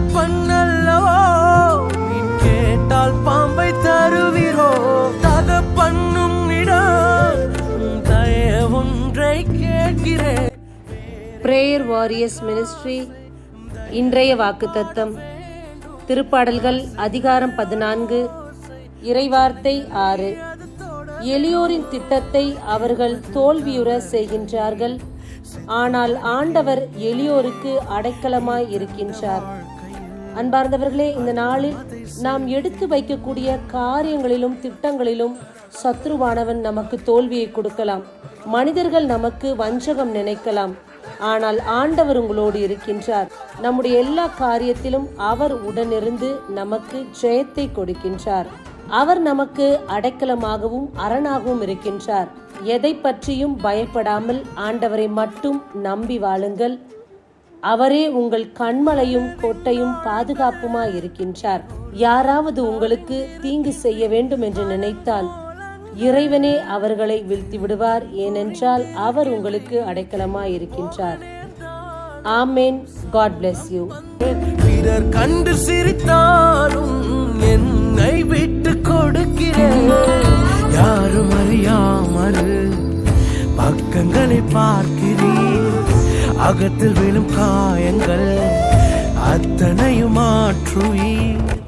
தகப்பன்னல்லவோ மீன் கேட்டால் பாம்பை தருவிரோ? தகப்பண்ணும் இடம் தய ஒன்றை கேட்கிறேன். பிரேயர் வாரியர்ஸ் மினிஸ்ட்ரி இன்றைய வாக்குத்தத்தம். திருப்பாடல்கள் அதிகாரம் பதினான்கு இறைவார்த்தை ஆறு. எளியோரின் திட்டத்தை அவர்கள் தோல்வியுற செய்கின்றார்கள். ஆனால் ஆண்டவர் எளியோருக்கு அடைக்கலமாய் இருக்கின்றார். அன்பார்ந்தவர்களே இந்த நாளில் நாம் எடுத்து வைக்கக்கூடிய காரியங்களிலும் திட்டங்களிலும் சத்ருவானவன் நமக்கு தோல்வியை கொடுக்கலாம். மனிதர்கள் நமக்கு வஞ்சகம் நினைக்கலாம். ஆனால் ஆண்டவர் உங்களோடு இருக்கின்றார். நம்முடைய எல்லா காரியத்திலும் அவர் உடனிருந்து நமக்கு ஜெயத்தை கொடுக்கின்றார். அவர் நமக்கு அடைக்கலமாகவும் அரணாகவும் இருக்கின்றார். எதை பற்றியும் பயப்படாமல் ஆண்டவரை மட்டும் நம்பி வாழுங்கள். அவரே உங்கள் கண்மலையும் கொட்டையும் பாதுகாப்புமா இருக்கின்றார் யாராவது உங்களுக்கு தீங்கு செய்ய வேண்டும் என்று நினைத்தால் இறைவனே அவர்களை வீழ்த்தி விடுவார் ஏனென்றால் அவர் உங்களுக்கு அடைக்கலமாய் இருக்கின்றார் ஆமேன். காட் பிளஸ் யூ பிறர் கண்டு சிரித்தாலும் என்னை விட்டு கொடுக்கிறேன். யாரும் அறியாமல் பக்கங்களை பார்க்கிறேன். அகத்தில் விழும் காயங்கள் அத்தனையும் மாற்றுவீர்.